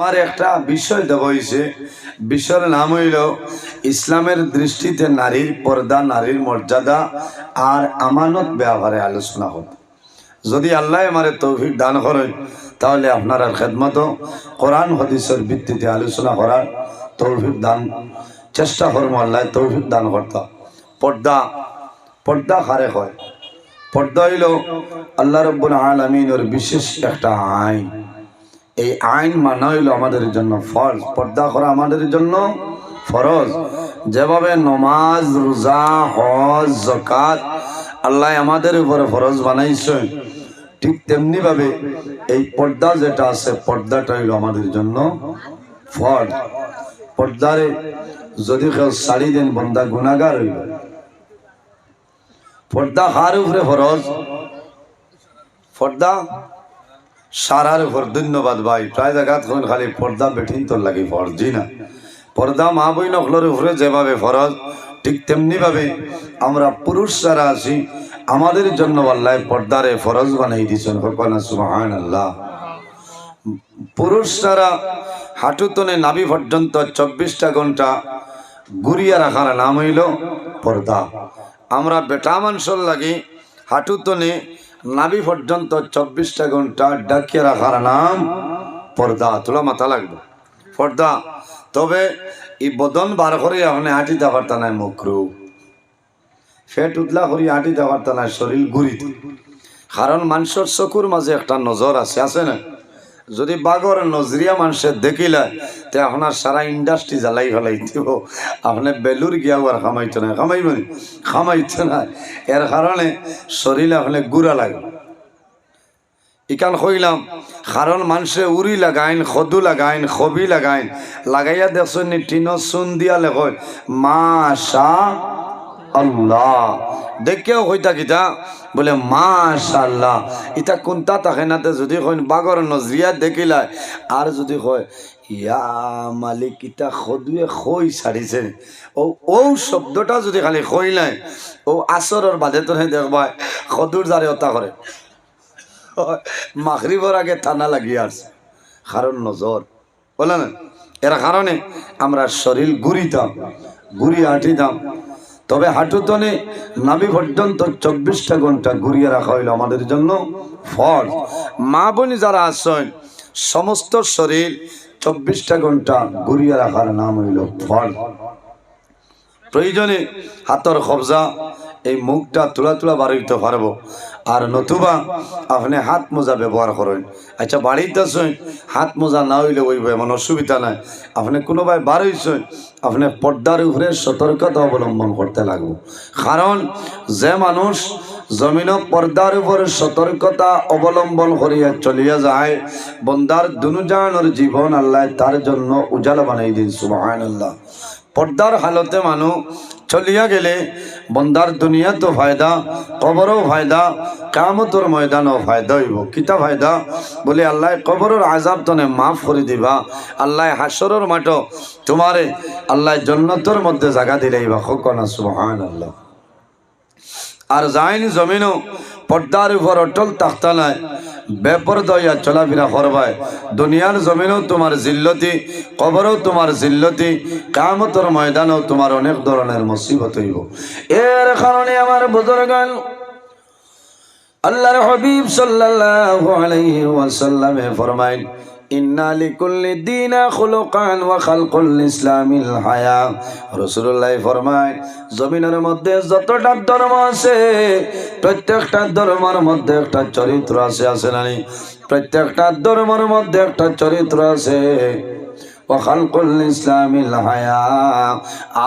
আমার একটা বিষয় দেওয়া হয়েছে বিষয়ের নাম হইল, ইসলামের দৃষ্টিতে নারীর পর্দা, নারীর মর্যাদা আর আমানত ব্যবহারে আলোচনা হবে যদি আল্লাহ আমারে তৌফিক দান করেন তাহলে আপনার খেদমত, কোরআন হদিসের ভিত্তিতে আলোচনা করার তৌফিক দান, চেষ্টা করব আল্লাহ তৌফিক দান করতাম পর্দা পর্দা খারে হয় পর্দা হইল আল্লাহ রব্বুল আলমিনের বিশেষ একটা আইন। এই আইন মানা হইল আমাদের জন্য ফরজ, পর্দা করা আমাদের জন্য ফরজ। যেভাবে নমাজ, রোজা, হজ জকাত আল্লাহ আমাদের উপরে ফরজ বানাইছেন ঠিক তেমনি ভাবে এই পর্দা যেটা আছে, পর্দাটা হইল আমাদের জন্য ফরজ। পর্দারে যদি কেউ শাড়ি দেন, বন্দা গুণাগার হইল। পর্দা হার উপরে ফরজ? পর্দা সারার উপর ধন্যবাদ ভাই। প্রায় জায়গাত হন খালি পর্দা বেঠিন তোর লাগি ফরজ না। পর্দা মা বই নকলের উপরে যেভাবে ফরজ, ঠিক তেমনি ভাবে আমরা পুরুষ যারা আছি, আমাদের জন্য আল্লাহ পর্দারে ফরজ বানাই দিয়েছেন হকনা সুবাহান আল্লাহ পুরুষ যারা হাঁটুতনে নাভি পর্যন্ত চব্বিশটা ঘণ্টা ঘুরিয়ে রাখার নাম হইল পর্দা। আমরা বেটা মানুষের লাগি হাঁটুতনে নাভি পর্যন্ত চব্বিশটা ঘণ্টা ডাকিয়ে রাখার নাম পর্দা, তোলা মাথা লাগবে। পর্দা। তবে এই বদন বার করে আপনি হাঁটি দেওয়ার নাই মুখরু ফেট উদলা করি হাঁটি দেওয়ার নাই শরীর ঘুরিতে কারণ মানুষের চকুর মাঝে একটা নজর আছে আছে না? যদি বাগর নজরিয়া মানুষের দেখিলে, তে আপনার সারা ইন্ডাস্ট্রি জ্বালাই ফেলাই দিব আপনি বেলুর গিয়াও আর খামাইতো না? খামাইবনি খামাইতো না এর কারণে শরীরে আপনি গুড়া লাগে। ইকান কইলাম, কারণ মানুষে উড়ি লাগাইন, খদু লাগাইন, খবি লাগাইন। লাগাইয়া দেখছেন টিন চুন দিয়া লেখয় মাশা আল্লাহ। দেখেও হইতা কিতা, বলে মাশাল্লাহ ইটা কোনটা থাকে নাতে যদি কইন বাগর নজরিয়া দেখিলা আর যদি কয় ইয়া মালিক ইটা খদুয়ে খই ছাড়িছে ও ও শব্দটা যদি খালি কইলাই ও আসরের বাজে তো দেখবা খদুর যারে অতা করে মাগরিবর আগে টানা লাগিয়ে আসছে কারণ নজর বলে না? এর কারণে আমরা শরীর ঘুরিতাম ঘুরিয়ে হাঁটিতাম তবে হাঁটুতনে নাভি পর্যন্ত চব্বিশটা ঘণ্টা ঘুরিয়ে রাখা হইল আমাদের জন্য ফল মা বোন যারা আছেন, সমস্ত শরীর চব্বিশটা ঘণ্টা ঘুরিয়ে রাখার নাম হইল ফল প্রয়োজনে হাতর কবজা এই মুখটা তোলা তোলা বাড়িতে পারব। আর নতুবা আপনি হাত মোজা ব্যবহার করেন। আচ্ছা বাড়িতে আসেন হাত মোজা না হইলে ওই এমন অসুবিধা নাই। আপনি কোনোভাবে বার হইছেন আপনি পর্দার উপরে সতর্কতা অবলম্বন করতে লাগবো। কারণ যে মানুষ জমিন পর্দার উপরে সতর্কতা অবলম্বন করিয়া চলিয়া যায়, বন্দার দুনুজানোর জীবন আল্লাহ তার জন্য উজালা বানাই দিন সুবাহ আল্লাহ পর্দার হালতে মানুষ চলিয়া গেলে বন্দার দুনিয়া তো ফায়দা, কবরও ফায়দা কামতর ময়দানও ফায়দা হইব। কিতা ফায়দা? বলে, আল্লাহ, কবরের আজাব তনে মাফ করে দিবা। আল্লাহ, হাসরের মাঠ তোমারে আল্লাহ জন্নতর মধ্যে জায়গা দিলেইবা খোকনা সুবহান আল্লাহ আর যাইনি জমিনও পর্দার উপর অটল তাখতা নাই। বেপরদয়া চলাফেরা করবায়। দুনিয়ার জমিনও তোমার জিল্লতি, কবরও তোমার জিল্লতি, কামতর ময়দানও তোমার অনেক ধরনের মুসিবত হইব। এর কারণে আমার বুজুর্গান আল্লাহর হাবিব সাল্লাল্লাহু আলাইহি ওয়াসাল্লামে ফরমাইন ইন্না লিকুল্লি দিনা খুলকান ওয়া খালকুল ইসলামিল হায়া রাসূলুল্লাহ ফরমায়, জমিনের মধ্যে যতটা ধর্ম আছে, প্রত্যেকটা ধর্মের মধ্যে একটা চরিত্র আছে আছে না? প্রত্যেকটা ধর্মের মধ্যে একটা চরিত্র আছে ওয়াখালকুল ইসলামিল হায়া।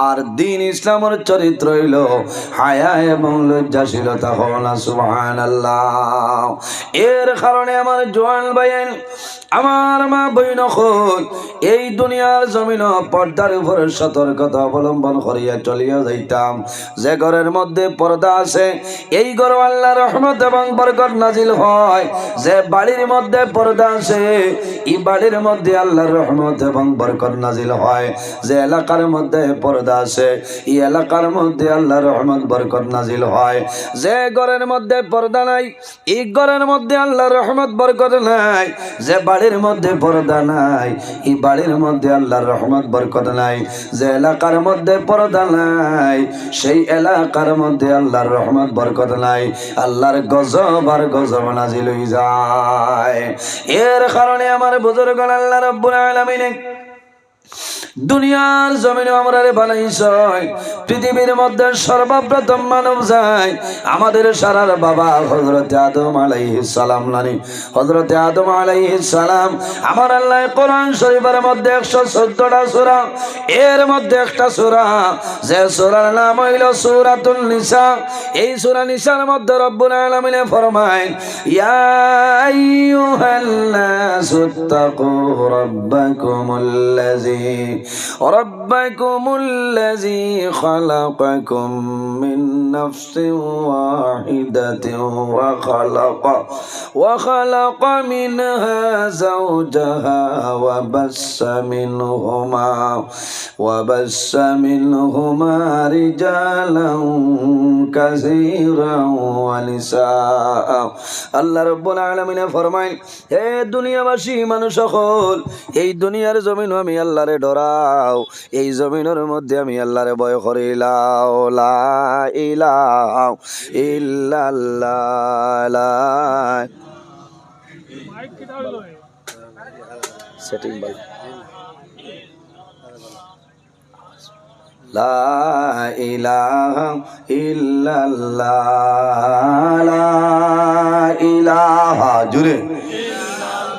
আর দিন ইসলামের চরিত্র হইল হায়া এবং লজ্জাশীলতা হওয়া সুবহানাল্লাহ। এর কারণে আমার জোয়ান ভাইয়েন আমার মা বইন এই দুনিয়ার জমিন পর্দার উপরে সতর্কতা অবলম্বন করিয়া চলিয়া যাইতাম। যে ঘরের মধ্যে পর্দা আছে, এই ঘর আল্লাহ রহমত এবং বরকত নাজিল হয়। যে বাড়ির মধ্যে পর্দা আছে, এই বাড়ির মধ্যে আল্লাহর রহমত এবং বরকত নাজিল হয়। যে এলাকার মধ্যে পর্দা আছে, এই এলাকার মধ্যে আল্লাহ রহমত, বরকত নাজিল হয়। যে ঘরের মধ্যে পর্দা নাই, এই ঘরের মধ্যে আল্লাহ রহমত, বরকত নাই। যে বাড়ির মধ্যে পর্দা নাই, এই বাড়ির মধ্যে আল্লাহর রহমত, বরকত নাই। যে এলাকার মধ্যে পর্দা নাই, সেই এলাকার মধ্যে আল্লাহর রহমত, বরকত নাই। আল্লাহর গজব আর গজব নাজিল হয়ে যায়। এর কারণে আমার বুজুর্গ আল্লাহ রব্বুল আলামিনে দুনিয়ার জমিনে আমরা বানাইছ পৃথিবীর মধ্যে সর্বপ্রথম মানব যায় আমাদের সারার বাবা হজরতে আদম আলাইহিস সালাম নানি। হজরতে আদম আলাইহিস সালাম, আমার আল্লাহ কোরআন শরীফের মধ্যে একশো চোদ্দটা সূরা, এর মধ্যে একটা সূরা, যে সূরার নাম হইল সূরাতুল নিসা। এই সূরা নিসার মধ্যে রব্বুল আলামিন ফরমায়, ইয়া আইয়ুহাল নাসু তাকু রাব্বাকুমুল্লাযী। ربكم الذي خلقكم من نفس واحدة وخلق وخلق منها زوجها وبس منهما وبس منهما رجالا كثيرا ونساء الله رب العالمين فرمائن হে দুনিয়াবাসী মানুষ সকল এই দুনিয়ার জমিন আমি আল্লাহরে ডরাও এই জমিনের মধ্যে আমি আল্লাহরে ভয় করিলাও, লা ইলাহা ইল্লাল্লাহ সেটিং বল লা ইলাহা ইল্লাল্লাহ, লা ইলাহা। জুড়ে।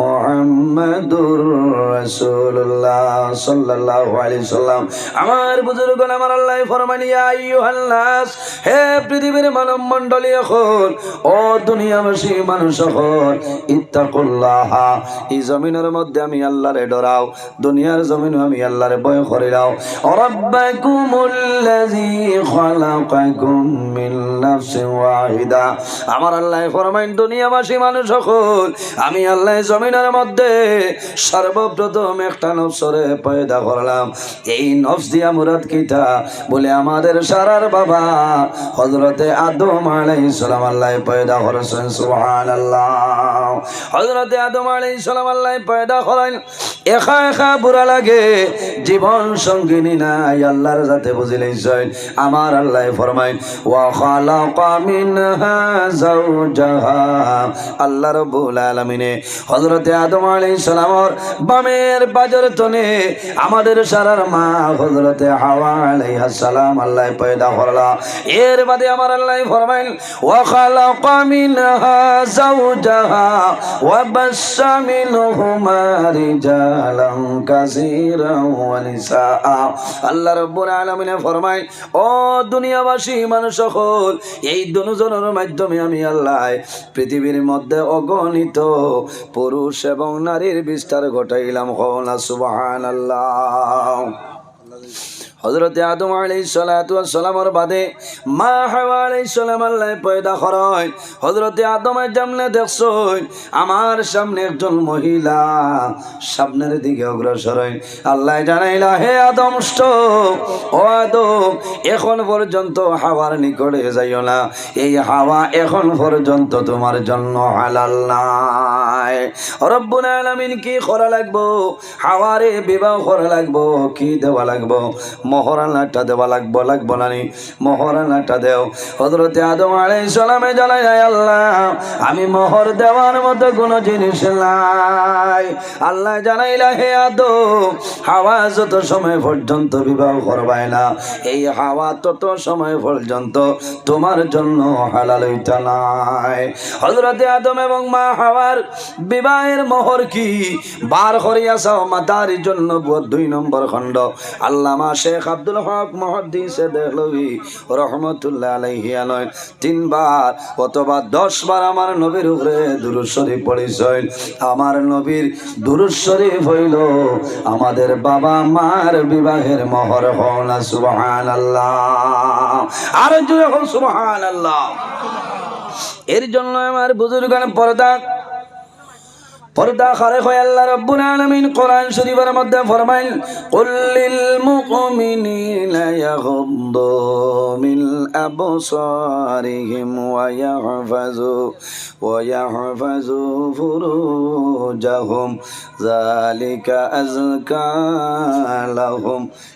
মুহাম্মাদুর রাসূলুল্লাহ সাল্লাল্লাহু আলাইহি সাল্লাম। আমার বুজুর্গ আমার আল্লাহ ফরমান, ইয়া আইয়ুহান নাস হে পৃথিবীর মানব মণ্ডলী এখন, ও দুনিয়াবাসী মানুষ এখন, ইত্তাকুল্লাহ, এই জমিনের মধ্যে আমি আল্লাহরে ডরাও, দুনিয়ার জমিন আমি আল্লাহরে ভয় করিলাও রাব্বাকুমুল্লাযী খালাকাকুম মিন নাফসিন ওয়াহিদা। আমার আল্লাহ ফরমাইন, দুনিয়াবাসী মানুষ সকল আমি আল্লাহ জমিনের মধ্যে সর্বপ্রথম একটা নফসরে পয়দা করলাম। এই নফস দিয়া মুরাদ কিতা বলে, আমাদের সারার বাবা হজরতে আদম আলাইহিস সালাম আল্লাহ পয়দা করেছেন, সুবহানাল্লাহ। হজরতে আদম আলাইহিস সালাম আল্লাহ পয়দা করেন। একা একা বুড়া লাগে, জীবন সঙ্গিনী নাই, আল্লাহর যাতে বুঝিলেই আমার আল্লাহ ফরমাইন, ওয়া খালাকা মিনহা যাওজাহা। আল্লাহ রাব্বুল আলামিনে হযরতে আদম আলাইহিস সালামর বামের বাজর তনে আমাদের সারার মা হযরতে হাওয়া আলাইহিস সালাম আল্লাহ পয়দা করলা। এর বাদে আমার আল্লাহ ফরমায় ও সকল এই মাধ্যমে আমি আল্লাহ মধ্যে অগণিত পুরুষ এবং নারীর বিস্তার ঘটাইলাম হওয়া সুবাহ আল্লাহ হজরতে আদম আলাই সালামের বাদে মা হাওয়া আলাই সালাম আল্লাহ পয়দা করেন। হজরতে আদমের সামনে দেখছই আমার সামনে একজন মহিলা সামনের দিকে অগ্রসর হয়। আল্লাহ জানাইলা, হে আদম ও আদম, এখন পর্যন্ত হাওয়ার নিকটে যাইও না। এই হাওয়া এখন পর্যন্ত তোমার জন্য হালাল নাই। রব্বুল আলামিন কি করা লাগবো? হাওয়ারে বিবাহ করা লাগবো, কি দেওয়া লাগবো? মহরানাটা দেওয়া লাগবো লাগবো না নি মহরানাটা দেও। হজরতে আদম আলাই সালামে জানাই আল্লাহ, আমি মোহর দেওয়ার মতো কোনো জিনিস নাই। আল্লাহ জানাইলা, হে আদম, হাওয়া যত সময় পর্যন্ত বিবাহ করবায় না, এই হাওয়া তত সময় পর্যন্ত তোমার জন্য হালাল হইতা নাই। হজরতে আদম এবং মা হাওয়ার বিবাহের মোহর কি? বার করিয়াছ, মাতার জন্য দুই নম্বর খণ্ড। আল্লামা শেখ আব্দুল হক দেহলভি রহমতুল্লাহ আলাইহি আলয়। তিনবার অথবা দশ বার আমার নবীর উপরে দুরুদ শরীফ পড়েছেন। আমার নবীর দুরুদ শরীফ হইল আমাদের বাবা মার বিবাহের মহর হন সুবহান আল্লাহ আর জুড়ে হন সুবহান আল্লাহ এর জন্য আমার বুজুর্গান পর্দা পর্দা খারে হয় আল্লাহ রাব্বুল আলামিন কোরআন শরীফের মধ্যে ফরমাইল, কুল লিল মুমিনিনা ইয়াগুদ্দু মিন আবসারিহিম ওয়া ইয়াহফাজু ওয়া ইয়াহফাজু ফুরুজাহুম, যালিকা আযকা লাহুম।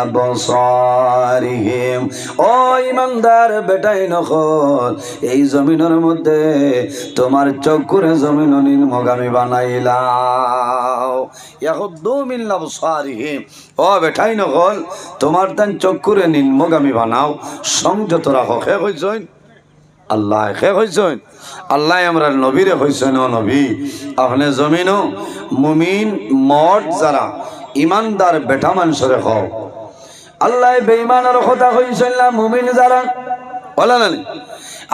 আবসারিহিম। ও ইমানদার বেটাই নখল এই জমিনের মধ্যে তোমার চক্ষুরে জমিন নির্মগামী বানাইলাও। ইয়াহুদ্দু মিন আবসারিহিম। ও বেটাই নখল তোমার তান চক্ষুরে নির্মগামী বানাও। সংযত রাখো হে কইছইন আল্লাহ খে হইছেন আল্লাহ আমরা নবীরে হইছেন ও নবী। আপনি জমিনও মুমিন মঠ যারা ইমানদার বেটা মানুষরে হও। আল্লাহ বেঈমানের কথা কইছিলাম মুমিন যারা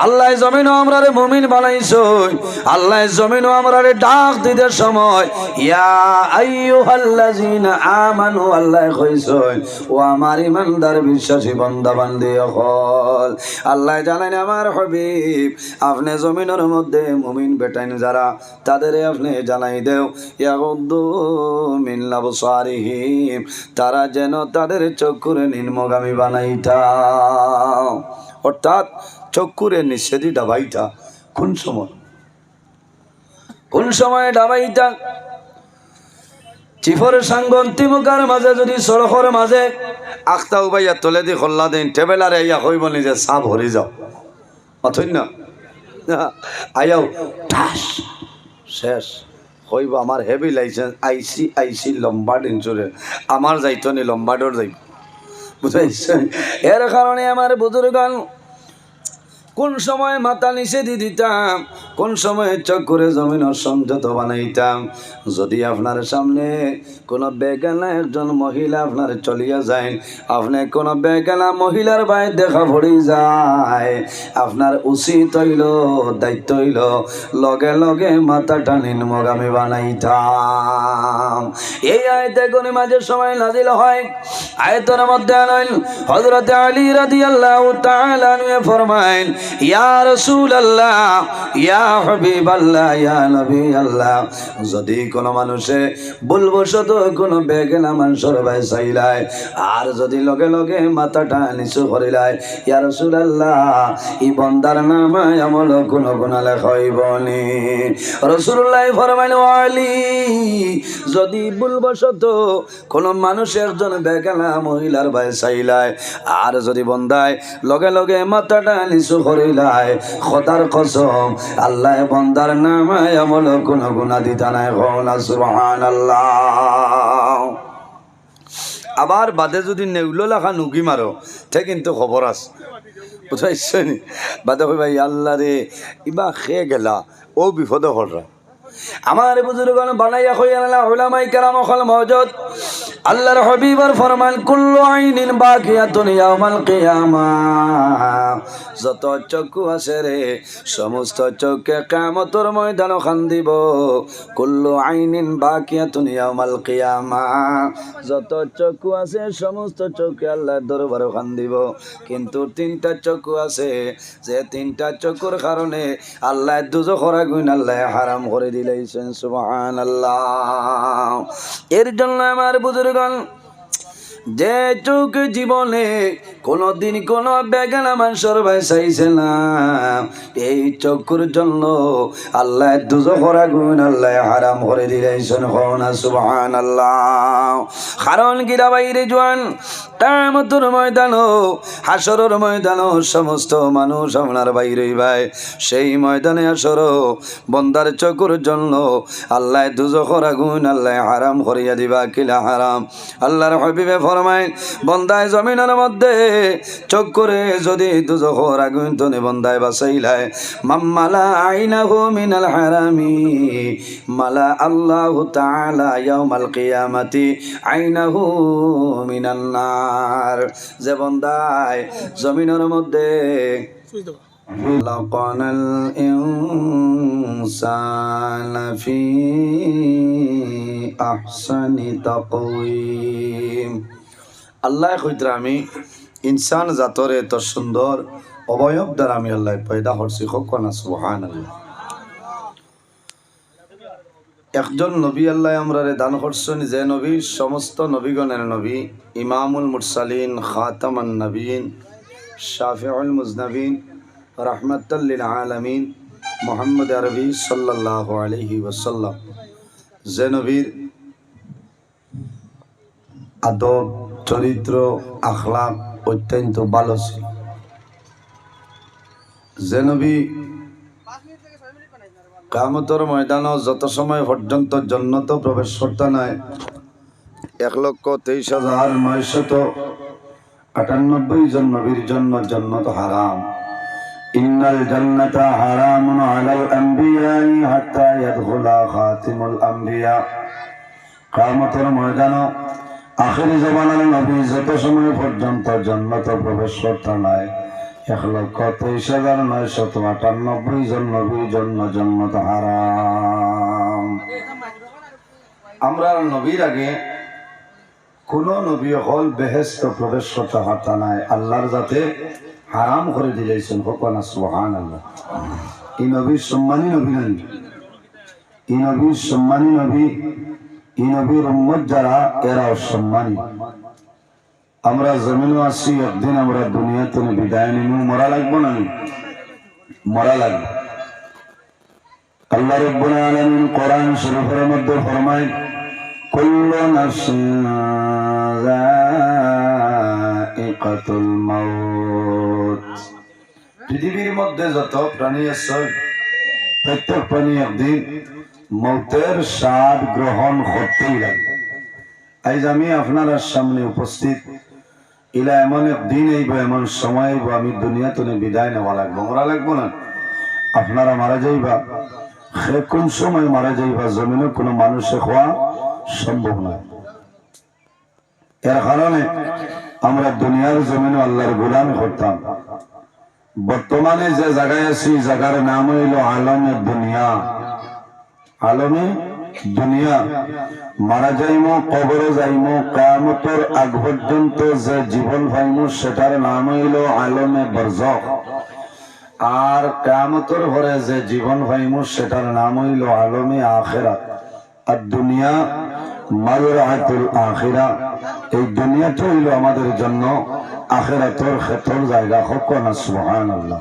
আল্লাহ জমিনও আমরা রে মুমিন বানাইছই আল্লাহ জমিনও আমরা রে ডাক দিতে সময়। ইয়া আইয়ুহাল্লাযিনা আমানু, আল্লাহ কইছই ও আমার ইমানদার, বিশ্বাসী বান্দা বান্দি হল আল্লাহ জানেন, আমার হাবিব, আপনি জমিনের মধ্যে মুমিন বেটাইন যারা তাদের আপনি জানাই দেও। ইয়াগুদ্দু মিন লাবসারিহিম তারা যেন তাদের চক্ষুরে নির্মগামী বানাইতাম অর্থাৎ চক্ষুরে নিষেধি ডাবাইটা কোন সময়? কোন সময় ডাবাইটা? চিফরের সাঙ্গ অন্তিমকার মাঝে যদি সড়কর মাঝে আখতা উবাইয়া তলে দি খোল্লা দিন টেবেলারে ইয়া হইব নিজে সাপ হরি যাও অথই না? আয়াও, ঠাস, শেষ। হইব আমার heavy license ICICI Lombard insurance আমার যাইতো নি লম্বার্ডর যাইব। বুঝাইছেন এর কারণে আমার বুজুর্গান কোন সময় মাথা নিচে দিতাম, কোন সময় চক করে জমিন সংযত বানাইতাম। যদি আপনার সামনে কোনো বেগানা একজন মহিলা আপনার চলিয়া যায়, আপনি কোনো বেগানা মহিলার বাইর দেখা পড়ি যায়। আপনার উচিত হইল, দায়িত্ব হইল, লগে লগে মাথাটা নিম্নগামী বানাইতাম। এই আয়তে কোন মাঝে সময় নাজিল হয়। আয়তের মধ্যে আনইল, হযরত আলী রাদিয়াল্লাহু তাআলা ফরমাইন ইয়া রাসূলুল্লাহ, ইয়া হাবিবাল্লাহ, ইয়া নবী আল্লাহ যদি কোন মানুষে ভুলবশত কোন বেগেনা মানুষের ভাই চাইলায়, আর যদি লগে লগে মাথাটা নিচু করিলায়, ইয়া রাসূলুল্লাহ ই বন্দার নামে আমল কোন কোন লেখাইবনি রাসূলুল্লাহ ফরমাইল ও আলী যদি ভুলবশত কোন মানুষ একজন বেগানা মহিলার ভাই চাইলায়, আর যদি বন্দায় লগে লগে মাথাটা নিচু করিলায় খতার কসম, আল্লাহ বন্দার নামে আমল কোন গুণা দিতা নাই হনা সুবহান আল্লাহ আবার বাদে যদি নেউলো লেখা নুকি মারো, তে কিন্তু খবর আছে। বুঝাইছে নি? বাদে কই ভাই আল্লাহ রে, ইবা খেয়ে গেলা, ও বিপদে হররা আমার বুজুর্গণ বানাইয়া হইয়া না উলামাই কেরাম অখল মওজুদ আল্লাহর হাবিবার ফরমান, কুল্লু আইনিন বাকিয়াতুন ইয়াউমাল কিয়ামা। যত চক্ষু আছে রে, সমস্ত চোখে কামতর ময়দান খান দিব। কুল্লু আইনিন বাকিয়াতুন ইয়াউমাল কিয়ামা। যত চক্ষু আছে, সমস্ত চোখে আল্লাহর দরবার খান দিব। কিন্তু তিনটা চক্ষু আছে, যে তিনটা চক্ষুর কারণে আল্লাহ দুজখর আগুন আল্লাহ হারাম করে দিলেছেন সুবহানাল্লাহ। এর জন্য আমার বুজুর্গণ যে চোখ জীবনে কোনদিন কোন বেগানা মানুষের ভাই চাইছে না এই চক্ষুর জন্য আল্লাহ দুজখর আগুন আল্লাহ হারাম করে দিলেছেন হনা সুবহান আল্লাহ কারণ গিরা বাইরে জোয়ান কামতুর ময়দান হাসরের ময়দান সমস্ত মানুষ আপনার বাইরে ভাই। সেই ময়দানে আসর বন্দার চকুর জন্য আল্লাহ দুজখর আগুন আল্লাহ হারাম করিয়া দিবা, কিলা হারাম। আল্লাহর হবিবে ফরমাই বন্দায় জমিনের মধ্যে চক্করে যদি দুজখর আগুন তনে বন্দায় বাসাইলায় মাম্মালা আইনাহু মিনাল হারামি মালা আল্লাহ তাআলা ইয়াউমাল কিয়ামাতি আইনাহু মিনান নার যে বন্দায় জমিনের মধ্যে خلقنا الإنسان في أحسن تقويم আল্লাহ কইতরা আমি ইনসান জাতরে এত সুন্দর, অবয়ব দ্বারা আমি আল্লাহ পয়দা করছি কখনা সুহান একজন নবী আল্লাহ আমরারে দান করছেন, যে নবী, সমস্ত নবীগণের নবী, ইমামুল মুরসালিন, খাতামান নবীন, শাফিউল মুজনবিন রহমতুল্লিল আলমিন, মোহাম্মদ আরবি সাল্লাহ আলহি ওসাল্লাম যে নবীর আদব চরিত্র আখলাক অত্যন্ত ভালো ছিল। যে নবী কামতর ময়দান যত সময় পর্যন্ত জন্নত প্রবেশ করতে নাই, এক লক্ষ তেইশ হাজার নয়শত আটানব্বই জন নবীর জন্য জন্নত হারাম। ইন্নাল জান্নাতা হারামুন আলাল আম্বিয়াই হাত্তা ইয়াদখুলা খাতিমুল আম্বিয়া। কামতর ময়দান আখেরি জমানার নবী যত সময় পর্যন্ত জন্মত প্রবেশ করতে নাই এক লক্ষ তেইশ হাজার নয়শত আটানব্বই জন নবীর জন্ম জন্মত হারাম। আমরা নবীর আগে কোন নবী হল বেহেস্ত প্রবেশ করতে হাতা নাই, আল্লাহর যাতে হারাম করে দিলেছেন হকানা সুহান আল্লাহ এই নবীর সম্মানী নবী নাই এই নবীর সম্মানী নবী নবীর উম্মত যারা, এরা অসম্মানী। আমরা জমিনও আসি একদিন আমরা দুনিয়াতে বিদায় নিব মরা লাগবো না মরা লাগবে। আল্লাহ রব্বুল আলামিন কোরআন শরীফের মধ্যে ফরমায়, কুল্লু নাফসিন যায়িকাতুল মাউত। পৃথিবীর মধ্যে যত প্রাণী আছে, প্রত্যেক প্রাণী একদিন মৌতের স্বাদ গ্রহণ করতেই লাগবে আজ আমি আপনার সামনে উপস্থিত। ইলা এমন এক দিন আইব, এমন সময় আইব, আমি দুনিয়া তুলে বিদায় নেওয়া লাগবো। মরা লাগবো না? আপনারা মারা যাইবা। সে কোন সময় মারা যাইবা? জমিনে কোনো মানুষে খোয়া সম্ভব নয়। এর কারণে আমরা দুনিয়ার জমিনে আল্লাহর গোলামি করতাম। বর্তমানে যে জায়গায় আছি, জায়গার নাম হইল আলমে দুনিয়া। আলমে দুনিয়া। মারা যাইমো, কবরে যাইমো কামতর আগ পর্যন্ত যে জীবন পাইমো, সেটার নাম হইল আলমে বরজখ। আর কামতর ঘরে যে জীবন পাইমো, সেটার নাম হইল আলমে আখেরা আর দুনিয়া, মায়ুরাহাতুল আখিরা। এই দুনিয়াটা হইল আমাদের জন্য আখেরাতর ক্ষেত্র জায়গা। হোক না সুহান আল্লাহ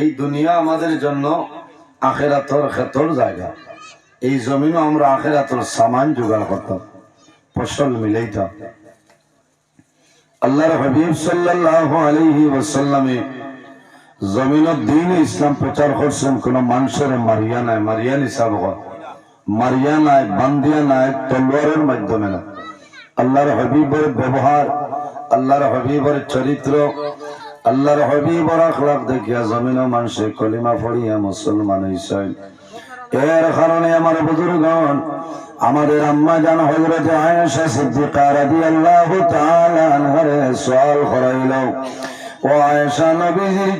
এই দুনিয়া আমাদের জন্য আখেরাতর ক্ষেত্র জায়গা। এই জমিনও আমরা আখেরাতর সামান জোগাড় করতাম, ফসল মিলাইতাম। আল্লাহর হাবিব সাল্লাল্লাহু আলাইহি ওয়াসাল্লামে জমিনত দিন ইসলাম প্রচার করছেন, কোন মানুষের মারিয়া নাই, মারিয়া নিসাব হয়। মারিয়া নাই, বান্দিয়া নাই, তলোয়ারের মাধ্যমে না। আল্লাহর হাবিবের ব্যবহার, আল্লাহর হাবিবের চরিত্র আল্লাহর হাবিবর আখলাক দেখিয়া জমিন মানুষে কলিমা পড়িয়া মুসলমান হইছেন। এর কারণে আমার বুজুর্গণ, আমাদের আম্মা জান হযরত আয়েশা সিদ্দিকা রাদিয়াল্লাহু তাআলা সওয়াল করাইল, ও আয়েশা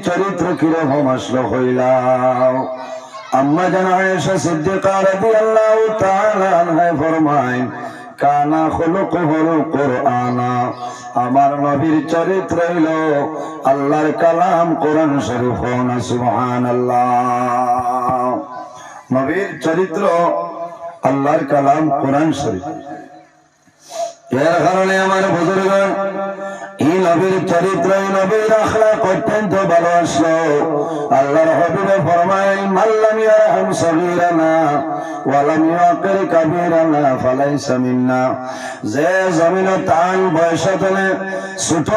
চরিত্র কীরকম আসলো হইলাও আম্মা জান আয়েশা সিদ্দিকা রাদিয়াল্লাহু তাআলা আনহা ফরমায় কানা হলো কোহর কোরআনা। আমার নবীর চরিত্র হইল আল্লাহর কালাম কোরআন শরীফ সুহান আল্লাহ নবীর চরিত্র আল্লাহর কালাম কোরআন শরীফ। এর কারণে আমার বুজুর্গ নবীর চরিত্র নবীর আখলাক অত্যন্ত ভালো আসলো। আল্লাহর হবিবে ফরমাইল মাল্লাম ইয়ারহাম সগীরানা ওয়ালাম ইউকির কাবীরানা ফালাইসা মিন্না। যে জমিন তান বয়স ছোট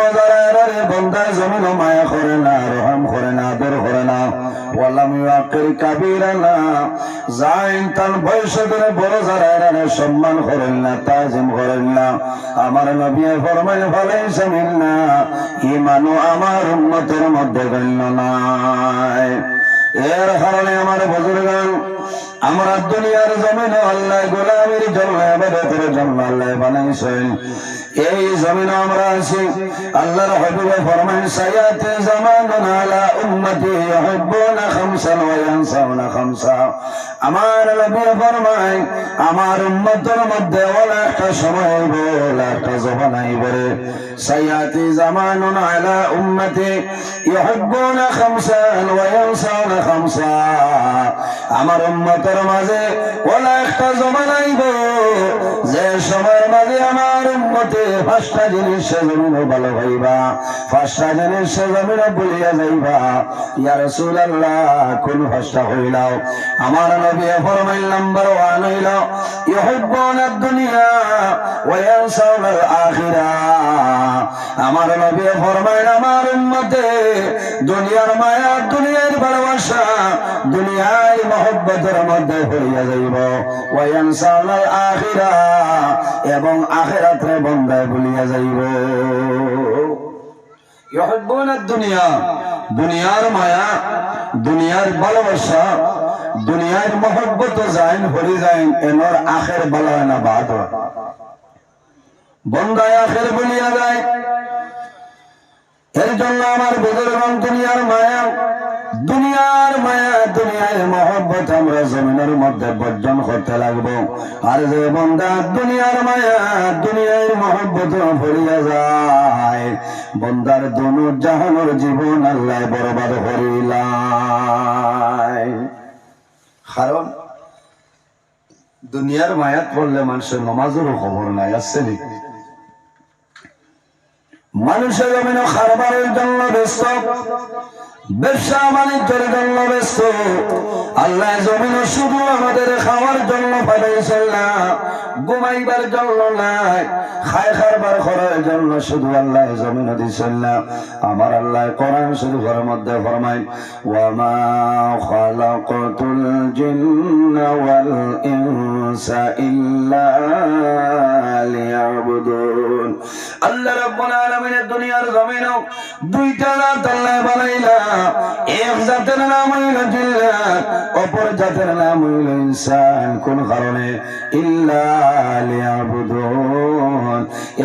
জমিন মায়া করে না, রহম করে না, আদর করে না। ওয়ালাম ইউকির কাবীরানা যাইন তান বয়স বড় যারা সম্মান করেন না, তাজিম করেন না। আমার নবী ফরমাইল ফালাইসা মিন্না। ইমানও আমার উন্মতের মধ্যে গণ্য নাই। এর কারণে আমার বুজুর্গান, আমরা দুনিয়ার জমিন আল্লাহ গোলামের জন্য আবাদতের জন্য আল্লাহ বানাইছেন। এই জমিন আমরা আছি। আল্লাহর হবিবে ফরমান সায়াতে জামানুন আলা উম্মতি ইউহিব্বুনা খামসান ওয়া ইয়ানসাউনা খামসা। আমার নবী ফরমান আমার উম্মতের মধ্যে ওলা একটা সময় আইব ওলা একটা জবান আইব রে। সায়াতে জামানুন আলা উম্মতি ইউহিব্বুনা খামসান ওয়া ইয়ানসাউনা খামসা। আমার উম্মতের মাঝে ওলা একটা জমান আইব, যে সময়ের মাঝে আমার উম্মতে পাঁচটা জিনিস ভালো হইবা। পাঁচটা জিনিস বলিয়া যাইবা। ইয়া রাসূলুল্লাহ, কোন হইলাও? আমার নবী ফরমাইল নাম্বার ওয়ান হইল দুনিয়া আখিরা। আমার নবী ফরমাইল, আমার উম্মতে, দুনিয়ার মায়া, দুনিয়ার ভালোবাসা দুনিয়ার মহব্বতের মধ্যে হইয়া যাইব। ওয়ায়ানসাউনাল আখিরা, এবং আখিরাতে বন্দায় ভুলিয়া যাইব। দুনিয়ার মায়া, দুনিয়ার ভালোবাসা, দুনিয়ার মহব্বত হরি আখের না বাদ আখের বলিয়া যায় এর জন্য আমার বুজুর্গ দুনিয়ার মায়া দুনিয়ার মায়া, দুনিয়ার মহব্বত আমরা জমিনের মধ্যে বর্জন করতে লাগবো। আর যে বন্দা দুনিয়ার মায়া, দুনিয়ার মহব্বত ভরিয়া যায়। বন্দার দুনু জাহানোর জীবন আল্লাহ বরবাদ করিলাই। কারণ দুনিয়ার মায়াত পড়লে মানুষের নমাজেরও খবর নাই আসছে নি মানুষের জমিন খারবারের জন্য ব্যস্ত, ব্যবসা বাণিজ্যের জন্য ব্যস্ত, আল্লাহ জমিন শুধু আমাদের খাওয়ার জন্য পাঠাইছেন না, ঘুমাইবার জন্য নাই, খায় খারবার করার জন্য শুধু আল্লাহ জমিন দিছেন না। আমার আল্লাহ কোরআন শরীফের মধ্যে ফরমায়, ওয়ামা খালাকাতুল জিন্না আল্লাহ রাব্বুল আলামিনের দুনিয়ার জমিনও দুইটা জাত আল্লাহ বানাইলা, এক জাতের নাম হইল জিল্লাত অপর জাতের নাম হইল ইনসান। কোন কারণে? ইল্লা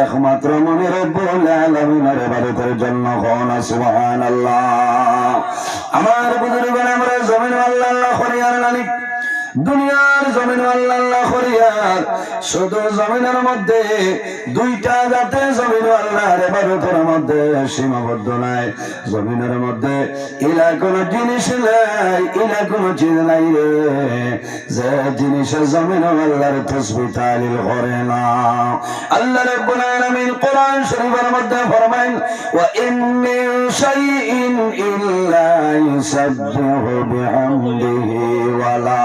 একমাত্র মনে রব্বুল আলামিনের ইবাদতের জন্য কোন সুবহানাল্লাহ। আমার বুজুর্গণ, আমরা জমিন আল্লাহ করিয়ার নানি দুনিয়ার জমিন আল্লাহ করিয়ার শুধু জমিনের মধ্যে দুইটা জাতে জমিন আল্লাহর ইবাদতের মধ্যে সীমাবদ্ধ নাই। জমিনের মধ্যে ইলা কোন জিনিস নাই, ইলা কোন চিজ নাই রে। যে জিনিসের জমিন আল্লাহর তসবিহ তালিল করে না। আল্লাহ রাব্বুল আলামিন কোরআন শরীফের মধ্যে ফরমায় ওয়া ইন মিন শাইইন ইল্লা ইউসাব্বিহু বিহামদিহি ওয়ালা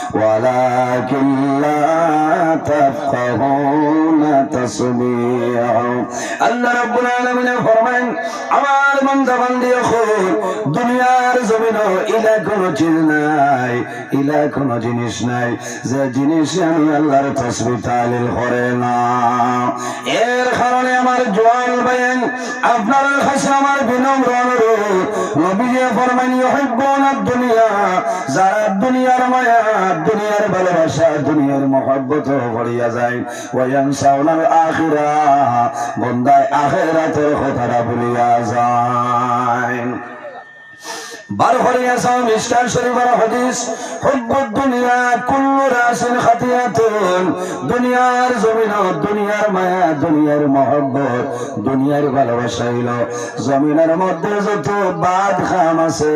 ولكن لا تفقهون تسبيحهم আল্লাহ রাব্বুল আলামিন ফরমান আমার বান্দা বান্দি এখন দুনিয়ার জমিন ইলা কোন চিজ নাই ইলা কোন জিনিস নাই যে জিনিস আমি আল্লাহর তসবিহ তালিল করে না এর কারণে আমার জোয়ান ভাইয়েন আপনার কাছে আমার বিনম্র অনুরোধ নবীজি ফরমান ইউহিব্বুনা দুনিয়া যারা দুনিয়ার মায়া দুনিয়ার ভালোবাসা দুনিয়ার মহব্বত ভরিয়া যায়। ওয়ান সাউনার আখিরা বন্দায় আখেরাতের কথাটা ভুলিয়া যায়। বার হরিয়া সাও মিস্টার শরীফের হাদিস। হুব্বুদ দুনিয়া, কুল্লু রাসিন খাতিয়াতুন। দুনিয়ার জমিন, দুনিয়ার মায়া, দুনিয়ার মহব্বত, দুনিয়ার ভালোবাসা হইল। জমিনের মধ্যে যত বাদ খাম আছে,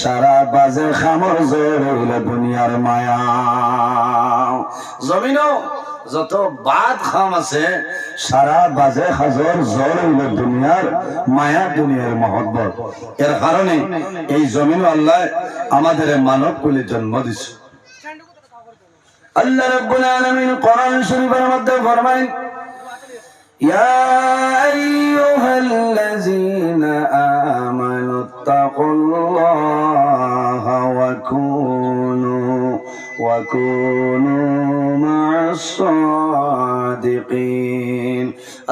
সারা বাজে খামর জোর হইল দুনিয়ার মায়া। জমিন যত বাদ খাম আছে সারা বাজে হাজর জল হইল দুনিয়ার মায়া দুনিয়ার মহব্বত এর কারণে এই জমিন আল্লাহ আমাদের মানব কুলে জন্ম দিছে আল্লাহ রাব্বুল আলামিন কোরআন শরীফের মধ্যে ফরমায় يا أيها الذين آمنوا اتقوا الله وكونوا وكونوا مع الصادقين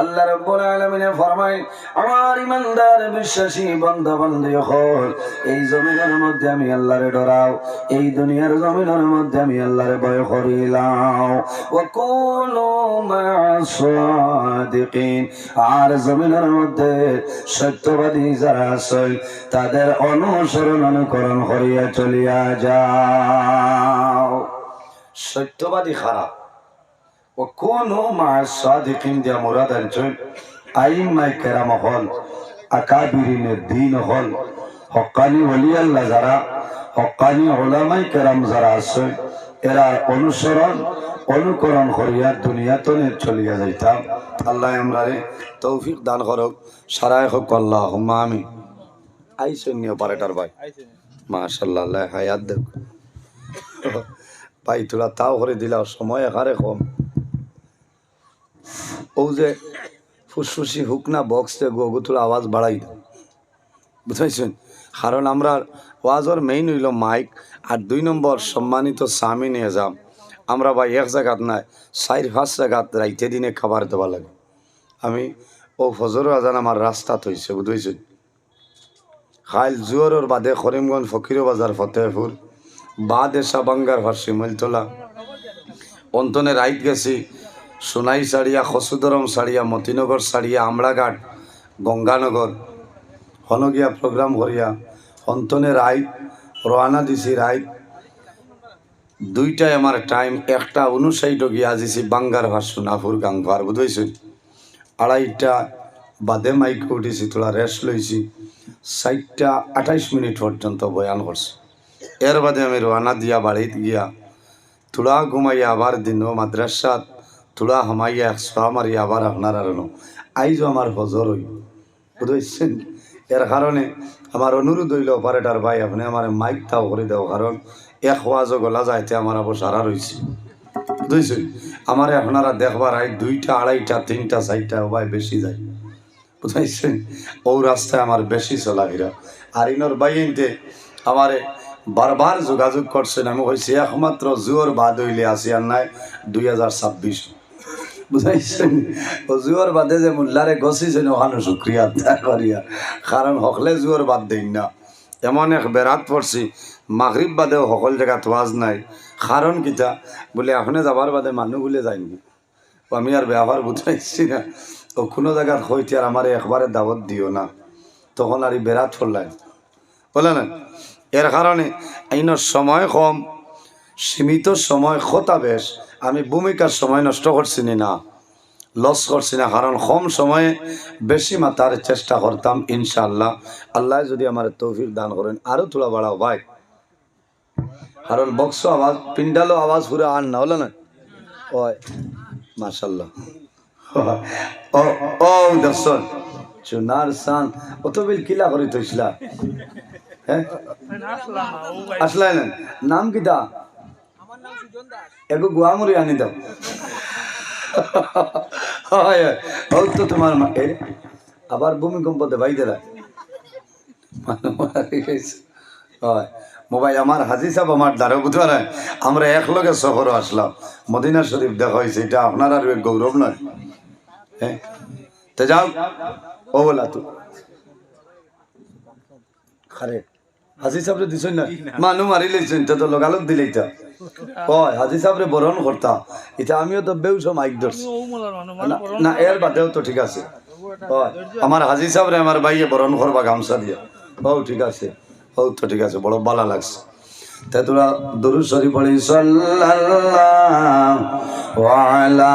আল্লাহ রাব্বুল আলামিন ফরমায় আমার ইমানদার বিশ্বাসী বান্দা বান্দি হল এই জমিনের মধ্যে আমি আল্লাহরে ডরাও এই দুনিয়ার জমিনের মধ্যে আমি আল্লাহরে ভয় করিলাম ওয়া কুনু মা'আস-সাদিকিন আর জমিনের মধ্যে সত্যবাদী যারা আছে তাদের অনুসরণ অনুকরণ করিয়া চলিয়া যাও সত্যবাদী খারাপ। ও কোন মা সাদিকিন দিয়া মুরাদ আনছেন আইমাই কেরাম হল আকাবিরিনের দিন হল। হকানি ওলি আল্লাহ যারা হকানি ওলামাই কেরাম যারা আছে এরা অনুসরণ অনুকরণ করিয়া দুনিয়াতনে চলিয়া যাইতাম। আল্লাহ আমরারে তৌফিক দান করক সারাই হোক আল্লাহ আমি আইসেন নিয়ে পারেটার ভাই। মাশাল্লাহ হায়াত দেখ। ভাই তোরা তাও করে দিলাও সময় এখারে কম। ও যে ফুসফুসি হুক না বক্সে গগু তোরা আওয়াজ বাড়াই বুঝাইছেন? কারণ আমরা ওয়াজর মেইন হইল মাইক আর দুই নম্বর সম্মানিত স্বামী নিয়ে যাম। আমরা ভাই এক জায়গাত নাই চার পাঁচ জায়গাত রাইতে দিনে খাবার দেওয়া লাগে। আমি, ও ফজর আজান আমার রাস্তাত হয়েছে বুঝাইছেন? খাইল জুয়রের বাদে করিমগঞ্জ ফকির বাজার, ফতেহপুর বাদ এসা বাঙ্গার ভার্সি মলতলা অন্তনে রাইত গেছি, সোনাই সাড়িয়া খসুদরম সাড়িয়া মতিনগর সাড়িয়া আমড়াঘাট, গঙ্গানগর। হনগিয়া প্রোগ্রাম করিয়া অন্তনে রাইত, রওনা দিছি রাইত। দুইটাই আমার টাইম, একটা অনুসাইড গিয়া দিছি বাঙ্গার ভার সোনাপুর গাঙ্গার বুঝেছি আড়াইটা বাদে মাইকে উঠেছি, তোলা রেস্ট লইছি। চারটা আঠাইশ মিনিট পর্যন্ত বয়ান করছি। এর বাদে আমি রওনা দিয়া বাড়িতে গিয়া তুলা ঘুমাইয়া আবার দিন মাদ্রাসাত তুলা হামাইয়া একশো মারি আবার আপনার আর আইজও আমার হজর হই বুঝেছেন এর কারণে আমার অনুরোধ হইল অপারেটার ভাই, আপনি আমার মাইক তাও করে দেও কারণ এক ওয়াজও গলা যাইতে আমার আবার সারা রয়েছে বুঝেছেন আমার আপনারা দেখবার আই দুইটা আড়াইটা তিনটা চারটা ভাই বেশি যায়। বুঝাইছেন ও রাস্তায় আমার বেশি চলাফেরা আর ইনর বাইনতে আমারে বারবার যোগাযোগ করছেন। আমি কইছি, একমাত্র জুয়োর বাদ হইলে আসি আর নাই দুই হাজার ছাব্বিশ। বুঝাইছেন? ও জুয়োর বাদে যে মোল্লারে গছিছেন, ওখানে শুক্রিয়া আদায় করিয়া। কারণ হকলে জুয়োর বাদ দেই না। এমন এক বেড়াত পড়ছি, মাগরিব বাদেও সকল জায়গাত ওয়াজ নাই। কারণ কিতা? বলে, আপনি যাবার বাদে মানুহ বলে যায়নি আমি আর ব্যবহার বুঝাইছি না। ও কোনো জায়গার হইতে আর আমার একবারে দাওয়াত দিও না। তখন আর বেড়াত ফরলাই বলে না? এর কারণে আইনের সময় কম, সীমিত সময় খতা বেশ। আমি ভূমিকার সময় নষ্ট করছি না লস করছি না, কারণ কম সময়ে বেশি মাতার চেষ্টা করতাম, ইনশাআল্লাহ। আল্লাহ যদি আমার তৌফিক দান করেন আরও তোলা বাড়াও ভাই। কারণ বক্স আওয়াজ পিন্ডালো আওয়াজ পুরো আন না, হলো না? ও ও দর্শন চুনার সান অত বিল কিলা করে তৈছিলা হ্যাঁ? আসলাই না নাম কিতা এগো গুয়ামুরি আনি দাও। হয় তো তোমার মা আবার ভূমিকম্প দেবাই দেলা। হয়, মোবাইল আমার হাজি সাহেব, আমার দ্বারা না আমরা একলগে শহর আসলাম। মদিনা শরীফ দেখা হয়েছে, এটা আপনার আর এক গৌরব নয়। হ্যাঁ তো যাও। ও বলা তো। খারে। হাজি সাহেবরে দিছেন না? মানুষ মারি লইছেন তো তো লগালগ দিলেই তা হয় হাজি সাহেবরে বরণ করতা এটা আমিও তো বেউস মাইক ধরছি না, এর বাদেও তো ঠিক আছে। হয় আমার হাজি সাহেবরে আমার ভাইয়ে বরণ করবা গামছা দিয়া। ও ঠিক আছে। ও তো ঠিক আছে বড় ভালো লাগছে। তা তোরা দরু শরীফ পড়ি সাল্লাল্লাহু আলা